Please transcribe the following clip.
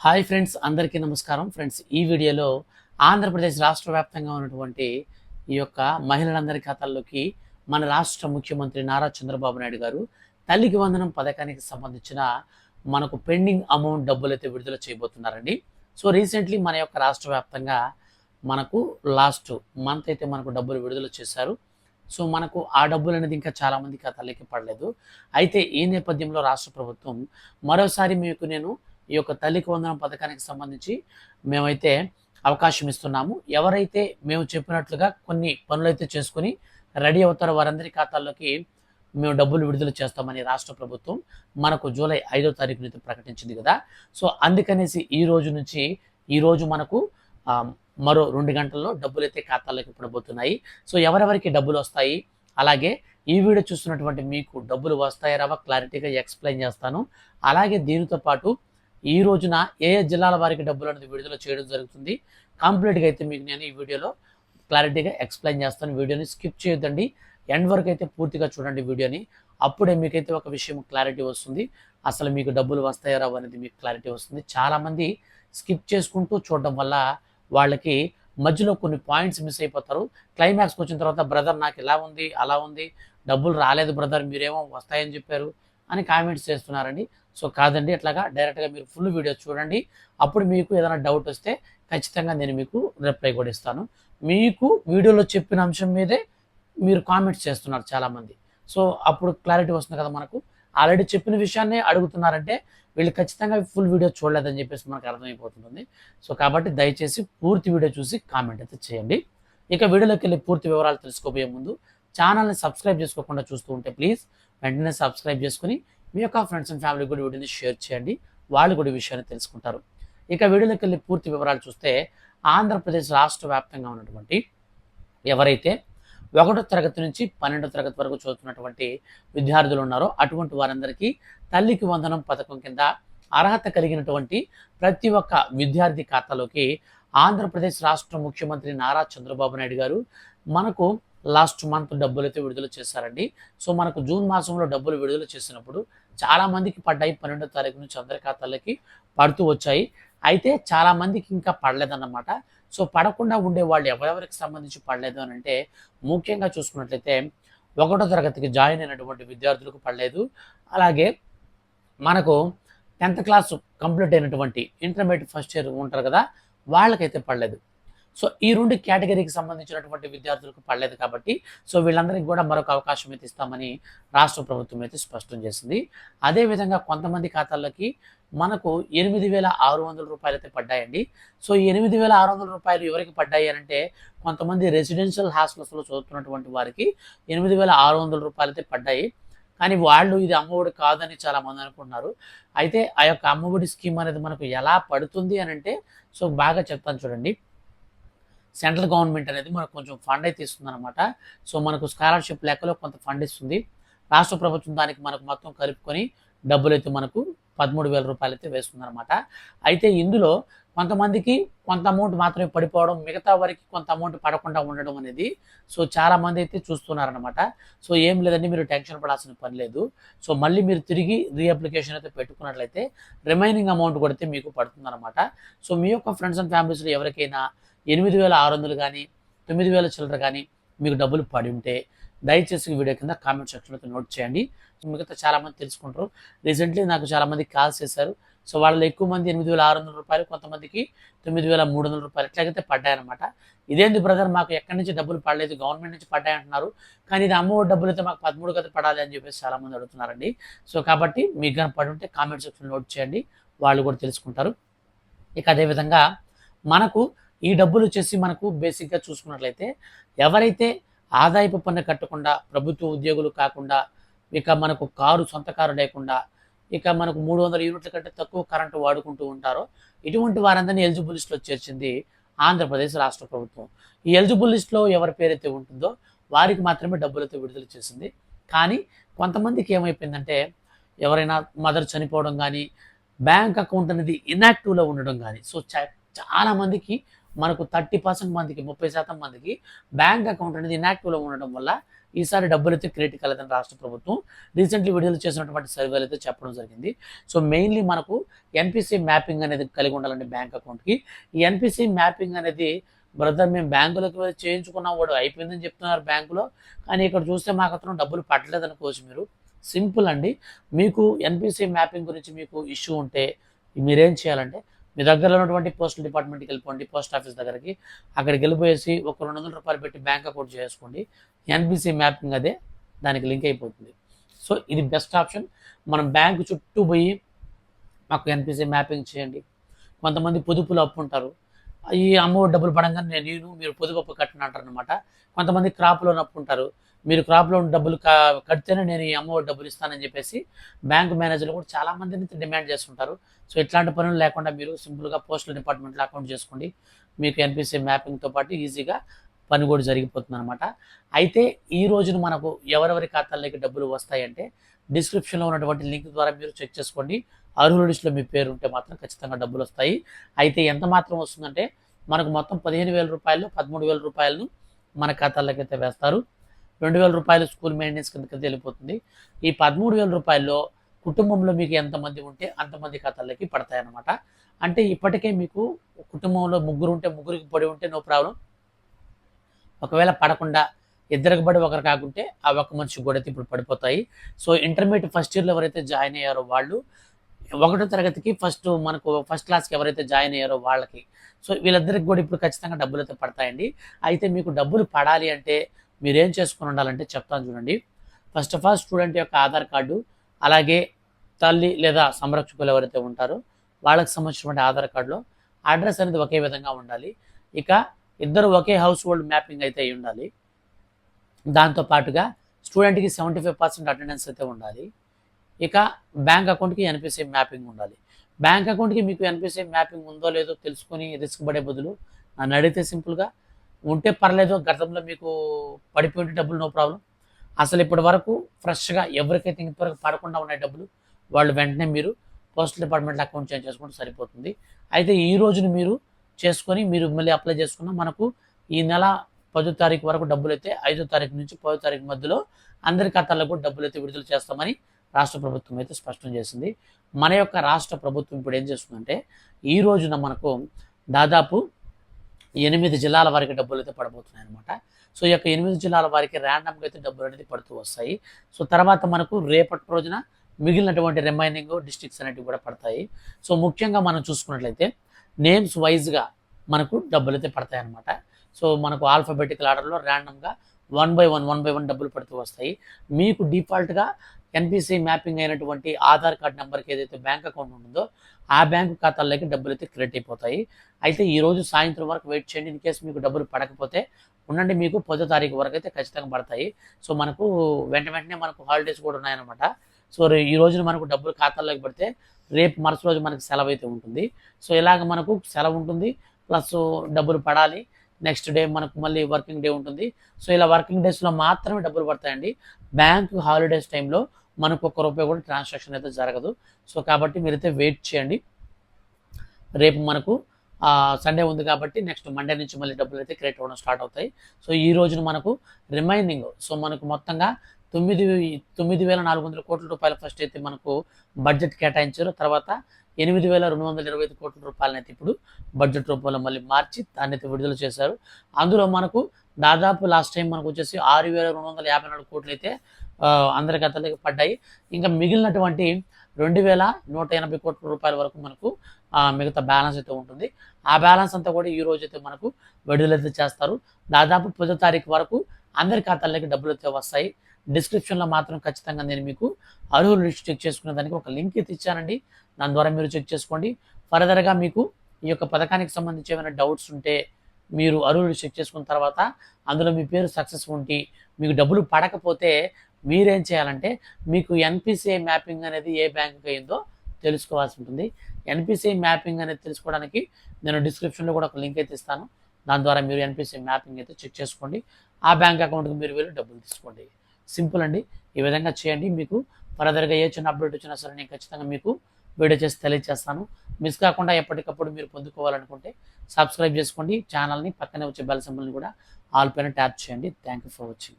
Hi friends అందరికీ నమస్కారం. Friends ఈ వీడియోలో ఆంధ్రప్రదేశ్ రాష్ట్ర వ్యాప్తంగా ఉన్నటువంటి ఈ యొక్క మహిళలందరి ఖాతాల్లోకి మన రాష్ట్ర ముఖ్యమంత్రి నారా చంద్రబాబు నాయుడు గారు తల్లికి వందనం పథకానికి సంబంధించిన మనకు పెండింగ్ అమౌంట్ డబ్బులు అయితే విడుదల చేయబోతున్నారండి. సో రీసెంట్లీ మన యొక్క రాష్ట్ర వ్యాప్తంగా మనకు లాస్ట్ మంత్ అయితే మనకు డబ్బులు విడుదల చేశారు. సో మనకు ఆ డబ్బులు అనేది ఇంకా చాలామంది ఖాతాలకి పడలేదు. అయితే ఈ నేపథ్యంలో రాష్ట్ర ప్రభుత్వం మరోసారి మీకు నేను ఈ యొక్క తల్లికి వందనం పథకానికి సంబంధించి మేమైతే అవకాశం ఇస్తున్నాము. ఎవరైతే మేము చెప్పినట్లుగా కొన్ని పనులు అయితే చేసుకుని రెడీ అవుతారో వారందరి ఖాతాల్లోకి మేము డబ్బులు విడుదల చేస్తామని రాష్ట్ర ప్రభుత్వం మనకు జూలై ఐదో తారీఖు నుంచి ప్రకటించింది కదా. సో అందుకనేసి ఈ రోజు నుంచి ఈ రోజు మనకు మరో రెండు గంటల్లో డబ్బులు అయితే ఖాతాల్లోకి పడబోతున్నాయి. సో ఎవరెవరికి డబ్బులు వస్తాయి? అలాగే ఈ వీడియో చూస్తున్నటువంటి మీకు డబ్బులు వస్తాయా రావా? క్లారిటీగా ఎక్స్ప్లెయిన్ చేస్తాను. అలాగే దీనితో పాటు ఈ రోజున ఏ ఏ జిల్లాల వారికి డబ్బులు అనేది విడుదల చేయడం జరుగుతుంది కంప్లీట్గా అయితే మీకు నేను ఈ వీడియోలో క్లారిటీగా ఎక్స్ప్లెయిన్ చేస్తాను. వీడియోని స్కిప్ చేయొద్దండి. ఎండ్ వరకు అయితే పూర్తిగా చూడండి వీడియోని. అప్పుడే మీకైతే ఒక విషయం క్లారిటీ వస్తుంది. అసలు మీకు డబ్బులు వస్తాయా రావు అనేది మీకు క్లారిటీ వస్తుంది. చాలామంది స్కిప్ చేసుకుంటూ చూడడం వల్ల వాళ్ళకి మధ్యలో కొన్ని పాయింట్స్ మిస్ అయిపోతారు. క్లైమాక్స్కి వచ్చిన తర్వాత బ్రదర్ నాకు ఇలా ఉంది అలా ఉంది. డబ్బులు రాలేదు బ్రదర్ మీరేమో వస్తాయని చెప్పారు అని కామెంట్స్ చేస్తున్నారండి. సో కాదండి అట్లాగా డైరెక్ట్గా మీరు ఫుల్ వీడియో చూడండి. అప్పుడు మీకు ఏదైనా డౌట్ వస్తే ఖచ్చితంగా నేను మీకు రిప్లై కూడా ఇస్తాను. మీకు వీడియోలో చెప్పిన అంశం మీదే మీరు కామెంట్స్ చేస్తున్నారు చాలామంది. సో అప్పుడు క్లారిటీ వస్తుంది కదా మనకు. ఆల్రెడీ చెప్పిన విషయాన్ని అడుగుతున్నారంటే వీళ్ళు ఖచ్చితంగా ఫుల్ వీడియో చూడలేదని చెప్పేసి మనకు అర్థమైపోతుంది సో కాబట్టి దయచేసి పూర్తి వీడియో చూసి కామెంట్ అయితే చేయండి. ఇక వీడియోలోకి వెళ్ళి పూర్తి వివరాలు తెలుసుకోబోయే ముందు ఛానల్ని సబ్స్క్రైబ్ చేసుకోకుండా చూస్తూ ఉంటే ప్లీజ్ వెంటనే సబ్స్క్రైబ్ చేసుకుని మీ యొక్క ఫ్రెండ్స్ అండ్ ఫ్యామిలీ కూడా వీడియోని షేర్ చేయండి. వాళ్ళు కూడా విషయాన్ని తెలుసుకుంటారు. ఇక వీడియోలోకి వెళ్ళి పూర్తి వివరాలు చూస్తే ఆంధ్రప్రదేశ్ రాష్ట్ర వ్యాప్తంగా ఉన్నటువంటి ఎవరైతే ఒకటో తరగతి నుంచి పన్నెండో తరగతి వరకు చదువుతున్నటువంటి విద్యార్థులు ఉన్నారో అటువంటి వారందరికీ తల్లికి వందనం పథకం కింద అర్హత కలిగినటువంటి ప్రతి ఒక్క విద్యార్థి ఖాతాలోకి ఆంధ్రప్రదేశ్ రాష్ట్ర ముఖ్యమంత్రి నారా చంద్రబాబు నాయుడు గారు. మనకు లాస్ట్ మంత్ డబ్బులు అయితే విడుదల చేశారండి. సో మనకు జూన్ మాసంలో డబ్బులు విడుదల చేసినప్పుడు చాలామందికి పడ్డాయి. పన్నెండో తారీఖు నుంచి అందరి ఖాతాలకి పడుతూ వచ్చాయి. అయితే చాలామందికి ఇంకా పడలేదన్నమాట. సో పడకుండా ఉండే వాళ్ళు ఎవరెవరికి సంబంధించి పడలేదు అని అంటే ముఖ్యంగా చూసుకున్నట్లయితే ఒకటో తరగతికి జాయిన్ అయినటువంటి విద్యార్థులకు పడలేదు. అలాగే మనకు టెన్త్ క్లాస్ కంప్లీట్ అయినటువంటి ఇంటర్మీడియట్ ఫస్ట్ ఇయర్ ఉంటారు కదా వాళ్ళకైతే పడలేదు. సో ఈ రెండు కేటగిరీకి సంబంధించినటువంటి విద్యార్థులకు పడలేదు కాబట్టి సో వీళ్ళందరికీ కూడా మరొక అవకాశం అయితే ఇస్తామని రాష్ట్ర ప్రభుత్వం అయితే స్పష్టం చేసింది. అదేవిధంగా కొంతమంది ఖాతాల్లోకి మనకు ఎనిమిది వేల ఆరు వందల రూపాయలు అయితే పడ్డాయండి. సో ఎనిమిది వేల ఆరు వందల రూపాయలు ఎవరికి పడ్డాయి అని అంటే కొంతమంది రెసిడెన్షియల్ హాస్టల్స్లో చదువుతున్నటువంటి వారికి ఎనిమిది వేల ఆరు వందల రూపాయలు అయితే పడ్డాయి. కానీ వాళ్ళు ఇది అమ్మఒడి కాదని చాలా మంది అనుకుంటున్నారు. అయితే ఆ యొక్క అమ్మఒడి స్కీమ్ అనేది మనకు ఎలా పడుతుంది అని అంటే సో బాగా చెప్తాను చూడండి. సెంట్రల్ గవర్నమెంట్ అనేది మనకు కొంచెం ఫండ్ అయితే ఇస్తుంది అనమాట సో మనకు స్కాలర్షిప్ లెక్కలో కొంత ఫండ్ ఇస్తుంది. రాష్ట్ర ప్రభుత్వం దానికి మనకు మొత్తం కలుపుకొని డబ్బులు అయితే మనకు పదమూడు వేల రూపాయలు అయితే వేస్తుందన్నమాట. అయితే ఇందులో కొంతమందికి కొంత అమౌంట్ మాత్రమే పడిపోవడం మిగతా వారికి కొంత అమౌంట్ పడకుండా ఉండడం అనేది సో చాలామంది అయితే చూస్తున్నారనమాట సో ఏం లేదండి మీరు టెన్షన్ పడాల్సిన పని లేదు. సో మళ్ళీ మీరు తిరిగి రీఅప్లికేషన్ అయితే పెట్టుకున్నట్లయితే రిమైనింగ్ అమౌంట్ కొడితే మీకు పడుతుందన్నమాట. సో మీ యొక్క ఫ్రెండ్స్ అండ్ ఫ్యామిలీస్లో ఎవరికైనా ఎనిమిది వేల ఆరు వందలు కానీ తొమ్మిది వేల చిల్లర కానీ మీకు డబ్బులు పడి ఉంటే దయచేసి వీడియో కింద కామెంట్ సెక్షన్లో నోట్ చేయండి. మిగతా చాలామంది తెలుసుకుంటారు. రీసెంట్లీ నాకు చాలామంది కాల్స్ చేశారు. సో వాళ్ళలో ఎక్కువ మంది ఎనిమిది వేల ఆరు వందల రూపాయలు కొంతమందికి తొమ్మిది వేల మూడు వందల రూపాయలు ఎట్లాగైతే పడ్డాయన్నమాట. ఇదేంది బ్రదర్? మాకు ఎక్కడి నుంచి డబ్బులు పడలేదు గవర్నమెంట్ నుంచి పడ్డాయి అంటున్నారు కానీ ఇది అమ్మ డబ్బులు అయితే మాకు పదమూడు కదా పడాలి అని చెప్పేసి చాలామంది అడుగుతున్నారండి. సో కాబట్టి మీకు కానీ పడి ఉంటే కామెంట్ సెక్షన్ నోట్ చేయండి. వాళ్ళు కూడా తెలుసుకుంటారు. ఇక అదేవిధంగా మనకు ఈ డబ్బులు వచ్చేసి మనకు బేసిక్గా చూసుకున్నట్లయితే ఎవరైతే ఆదాయపు పన్ను కట్టకుండా ప్రభుత్వ ఉద్యోగులు కాకుండా ఇక మనకు కారు సొంత కారు లేకుండా ఇక మనకు మూడు వందల యూనిట్ల కంటే తక్కువ కరెంటు వాడుకుంటూ ఉంటారో ఇటువంటి వారందరినీ ఎలిజిబుల్ లిస్టులో చేర్చింది ఆంధ్రప్రదేశ్ రాష్ట్ర ప్రభుత్వం. ఈ ఎలిజిబుల్ లిస్టులో ఎవరి పేరైతే ఉంటుందో వారికి మాత్రమే డబ్బులైతే విడుదల చేసింది. కానీ కొంతమందికి ఏమైపోయిందంటే ఎవరైనా మదర్ చనిపోవడం కానీ బ్యాంక్ అకౌంట్ అనేది ఇన్యాక్టివ్లో ఉండడం కానీ సో చాలామందికి మనకు థర్టీ పర్సెంట్ మందికి ముప్పై శాతం మందికి బ్యాంక్ అకౌంట్ అనేది ఇన్యాక్టివ్లో ఉండడం వల్ల ఈసారి డబ్బులు అయితే క్రెడిట్ కాలేదని రాష్ట్ర ప్రభుత్వం రీసెంట్లీ విడుదల చేసినటువంటి సర్వేలు అయితే చెప్పడం జరిగింది. సో మెయిన్లీ మనకు ఎన్పిసి మ్యాపింగ్ అనేది కలిగి ఉండాలండి బ్యాంక్ అకౌంట్కి. ఈ ఎన్పిసి మ్యాపింగ్ అనేది బ్రదర్ మేము బ్యాంకులకు చేయించుకున్నాం చేయించుకున్న వాడు అయిపోయిందని చెప్తున్నారు బ్యాంకులో. కానీ ఇక్కడ చూస్తే మాకు అతను డబ్బులు పట్టలేదు అనుకోవచ్చు మీరు. సింపుల్ అండి. మీకు ఎన్పిసి మ్యాపింగ్ గురించి మీకు ఇష్యూ ఉంటే మీరేం చేయాలంటే మీ దగ్గర ఉన్నటువంటి పోస్టల్ డిపార్ట్మెంట్కి వెళ్ళిపోండి పోస్ట్ ఆఫీస్ దగ్గరికి. అక్కడికి వెళ్ళిపోయేసి ఒక రెండు వందల రూపాయలు పెట్టి బ్యాంక్ అకౌంట్ చేసుకోండి. ఎన్పిసి మ్యాపింగ్ అదే దానికి లింక్ అయిపోతుంది. సో ఇది బెస్ట్ ఆప్షన్. మనం బ్యాంకు చుట్టూ పోయి మాకు ఎన్పిసి మ్యాపింగ్ చేయండి. కొంతమంది పొదుపులు అప్పు ఉంటారు. ఈ అమ్మఒడి డబ్బులు పడంగానే నేను నేను మీరు పొదుపు అప్పు కట్టిన అంటారు అనమాట కొంతమంది క్రాప్ లోన్ అప్పు ఉంటారు. మీరు క్రాప్ లోన్ డబ్బులు కడితేనే నేను ఈ అమ్మఒడి డబ్బులు ఇస్తానని చెప్పేసి బ్యాంక్ మేనేజర్లు కూడా చాలా మందిని డిమాండ్ చేస్తుంటారు. సో ఇట్లాంటి పనులు లేకుండా మీరు సింపుల్గా పోస్టల్ డిపార్ట్మెంట్లో అకౌంట్ చేసుకోండి. మీకు ఎన్పిసి మ్యాపింగ్తో పాటు ఈజీగా పని కూడా జరిగిపోతుంది అనమాట అయితే ఈ రోజున మనకు ఎవరెవరి ఖాతాల్లోకి డబ్బులు వస్తాయంటే డిస్క్రిప్షన్లో ఉన్నటువంటి లింక్ ద్వారా మీరు చెక్ చేసుకోండి. అర్హుల లిస్టులో మీ పేరు ఉంటే మాత్రం ఖచ్చితంగా డబ్బులు వస్తాయి. అయితే ఎంత మాత్రం వస్తుందంటే మనకు మొత్తం పదిహేను వేల రూపాయలు పదమూడు వేల రూపాయలను మన ఖాతాల్లోకి అయితే వేస్తారు. రెండు వేల రూపాయలు స్కూల్ మెయింటెనెన్స్ కిందకి వెళ్ళిపోతుంది. ఈ పదమూడు వేల రూపాయల్లో కుటుంబంలో మీకు ఎంతమంది ఉంటే అంతమంది ఖాతాలకి పడతాయి అన్నమాట అంటే ఇప్పటికే మీకు కుటుంబంలో ముగ్గురు ఉంటే ముగ్గురికి పడి ఉంటే నో ప్రాబ్లం. ఒకవేళ పడకుండా ఇద్దరికి పడి ఒకరు కాకుంటే ఆ ఒక్క మనిషి కూడా ఇప్పుడు పడిపోతాయి. సో ఇంటర్మీడియట్ ఫస్ట్ ఇయర్లో ఎవరైతే జాయిన్ అయ్యారో వాళ్ళు ఒకటో తరగతికి ఫస్ట్ మనకు ఫస్ట్ క్లాస్కి ఎవరైతే జాయిన్ అయ్యారో వాళ్ళకి. సో వీళ్ళిద్దరికి కూడా ఇప్పుడు ఖచ్చితంగా డబ్బులు అయితే పడతాయండి. అయితే మీకు డబ్బులు పడాలి అంటే మీరేం చేసుకుని ఉండాలంటే చెప్తాను చూడండి. ఫస్ట్ ఆఫ్ ఆల్ స్టూడెంట్ యొక్క ఆధార్ కార్డు అలాగే తల్లి లేదా సంరక్షకులు ఎవరైతే ఉంటారో వాళ్ళకి సంబంధించినటువంటి ఆధార్ కార్డులో అడ్రస్ అనేది ఒకే విధంగా ఉండాలి. ఇక ఇద్దరు ఒకే హౌస్ హోల్డ్ మ్యాపింగ్ అయితే అయి ఉండాలి. దాంతో పాటుగా స్టూడెంట్కి సెవెంటీ ఫైవ్ పర్సెంట్ అటెండెన్స్ అయితే ఉండాలి. ఇక బ్యాంక్ అకౌంట్కి ఎన్పిసి మ్యాపింగ్ ఉండాలి. బ్యాంక్ అకౌంట్కి మీకు ఎన్పిసి మ్యాపింగ్ ఉందో లేదో తెలుసుకొని రిస్క్ పడే బదులు నన్ను అడిగితే సింపుల్గా ఉంటే పర్లేదు గతంలో మీకు పడిపోయిన డబ్బులు నో ప్రాబ్లం అసలు ఇప్పటి వరకు ఫ్రెష్గా ఎవరికైతే ఇంతవరకు పడకుండా ఉన్నాయి డబ్బులు వాళ్ళు వెంటనే మీరు పోస్టల్ డిపార్ట్మెంట్లో అకౌంట్ చేంజ్ చేసుకుంటే సరిపోతుంది. అయితే ఈ రోజును మీరు చేసుకొని మీరు మళ్ళీ అప్లై చేసుకున్న మనకు ఈ నెల పదో తారీఖు వరకు డబ్బులు అయితే ఐదో తారీఖు నుంచి పదో తారీఖు మధ్యలో అందరి ఖాతాల్లో కూడా డబ్బులు అయితే విడుదల చేస్తామని రాష్ట్ర ప్రభుత్వం అయితే స్పష్టం చేసింది. మన యొక్క రాష్ట్ర ప్రభుత్వం ఇప్పుడు ఏం చేస్తుందంటే ఈ రోజున మనకు దాదాపు ఎనిమిది జిల్లాల వారికి డబ్బులు అయితే పడబోతున్నాయి అనమాట సో ఈ యొక్క ఎనిమిది జిల్లాల వారికి ర్యాండమ్గా అయితే డబ్బులు అనేది పడుతూ వస్తాయి. సో తర్వాత మనకు రేపటి రోజున మిగిలినటువంటి రిమైనింగ్ డిస్ట్రిక్ట్స్ అనేటివి కూడా పడతాయి. సో ముఖ్యంగా మనం చూసుకున్నట్లయితే నేమ్స్ వైజ్గా మనకు డబ్బులు అయితే పడతాయి అనమాట సో మనకు ఆల్ఫాబెటికల్ ఆర్డర్లో ర్యాండమ్గా one by one one by one డబ్బులు పడుతూ వస్తాయి. మీకు డిఫాల్ట్గా ఎన్పిసి మ్యాపింగ్ అయినటువంటి ఆధార్ కార్డ్ నెంబర్కి ఏదైతే బ్యాంక్ అకౌంట్ ఉంటుందో ఆ బ్యాంకు ఖాతాల్లోకి డబ్బులు అయితే క్రెడిట్ అయిపోతాయి. అయితే ఈ రోజు సాయంత్రం వరకు వెయిట్ చేయండి. ఇన్ కేసు మీకు డబ్బులు పడకపోతే ఉండండి మీకు పదో తారీఖు వరకు అయితే ఖచ్చితంగా పడతాయి. సో మనకు వెంట వెంటనే మనకు హాలిడేస్ కూడా ఉన్నాయన్నమాట. సో ఈ రోజున మనకు డబ్బులు ఖాతాల్లోకి పడితే రేపు మరుసటి రోజు మనకు సెలవు అయితే ఉంటుంది. సో ఇలాగ మనకు సెలవు ఉంటుంది. ప్లస్ డబ్బులు పడాలి. నెక్స్ట్ డే మనకు మళ్ళీ వర్కింగ్ డే ఉంటుంది. సో ఇలా వర్కింగ్ డేస్లో మాత్రమే డబ్బులు పడతాయండి. బ్యాంక్ హాలిడేస్ టైంలో మనకు ఒక్క రూపాయి కూడా ట్రాన్సాక్షన్ అయితే జరగదు. సో కాబట్టి మీరైతే వెయిట్ చేయండి. రేపు మనకు సండే ఉంది కాబట్టి నెక్స్ట్ మండే నుంచి మళ్ళీ డబ్బులు అయితే క్రియేట్ అవ్వడం స్టార్ట్ అవుతాయి. సో ఈ రోజున మనకు రిమైనింగ్ సో మనకు మొత్తంగా తొమ్మిది తొమ్మిది వేల నాలుగు వందల కోట్ల రూపాయలు ఫస్ట్ అయితే మనకు బడ్జెట్ కేటాయించారు. తర్వాత ఎనిమిది వేల రెండు వందల ఇరవై ఐదు కోట్ల రూపాయలని అయితే ఇప్పుడు బడ్జెట్ రూపంలో మళ్ళీ మార్చి దాన్ని అయితే విడుదల చేశారు. అందులో మనకు దాదాపు లాస్ట్ టైం మనకు వచ్చేసి ఆరు వేల రెండు వందల యాభై నాలుగు కోట్లు అయితే అందరి ఖాతాలకు పడ్డాయి. ఇంకా మిగిలినటువంటి రెండు వేల నూట ఎనభై కోట్ల రూపాయల వరకు మనకు మిగతా బ్యాలెన్స్ అయితే ఉంటుంది. ఆ బ్యాలెన్స్ అంతా కూడా ఈ రోజు అయితే మనకు విడుదలైతే చేస్తారు. దాదాపు పదో తారీఖు వరకు అందరి ఖాతాల్లోకి డబ్బులు అయితే వస్తాయి. డిస్క్రిప్షన్లో మాత్రం ఖచ్చితంగా నేను మీకు అర్హులు లిస్ట్ చెక్ చేసుకునే దానికి ఒక లింక్ అయితే ఇచ్చానండి. దాని ద్వారా మీరు చెక్ చేసుకోండి. ఫర్దర్గా మీకు ఈ యొక్క పథకానికి సంబంధించి ఏమైనా డౌట్స్ ఉంటే మీరు అరువులు చెక్ చేసుకున్న తర్వాత అందులో మీ పేరు సక్సెస్ ఉండి మీకు డబ్బులు పడకపోతే మీరేం చేయాలంటే మీకు ఎన్పిసిఐ మ్యాపింగ్ అనేది ఏ బ్యాంక్ అయిందో తెలుసుకోవాల్సి ఉంటుంది. ఎన్పిసిఐ మ్యాపింగ్ అనేది తెలుసుకోవడానికి నేను డిస్క్రిప్షన్లో కూడా ఒక లింక్ అయితే ఇస్తాను. దాని ద్వారా మీరు ఎన్పిసిఐ మ్యాపింగ్ అయితే చెక్ చేసుకోండి. ఆ బ్యాంక్ అకౌంట్కి మీరు వెళ్ళి డబ్బులు తీసుకోండి. సింపుల్ అండి. ఈ విధంగా చేయండి. మీకు ఫర్దర్గా ఏ చిన్న అప్డేట్ వచ్చినా సరే నేను ఖచ్చితంగా మీకు వీడియో చేసి తెలియజేస్తాను. మిస్ కాకుండా ఎప్పటికప్పుడు మీరు పొందుకోవాలనుకుంటే సబ్స్క్రైబ్ చేసుకోండి. ఛానల్ని పక్కనే వచ్చే బెల్ సింబల్ని కూడా ఆల్ పైన ట్యాప్ చేయండి. Thank you for watching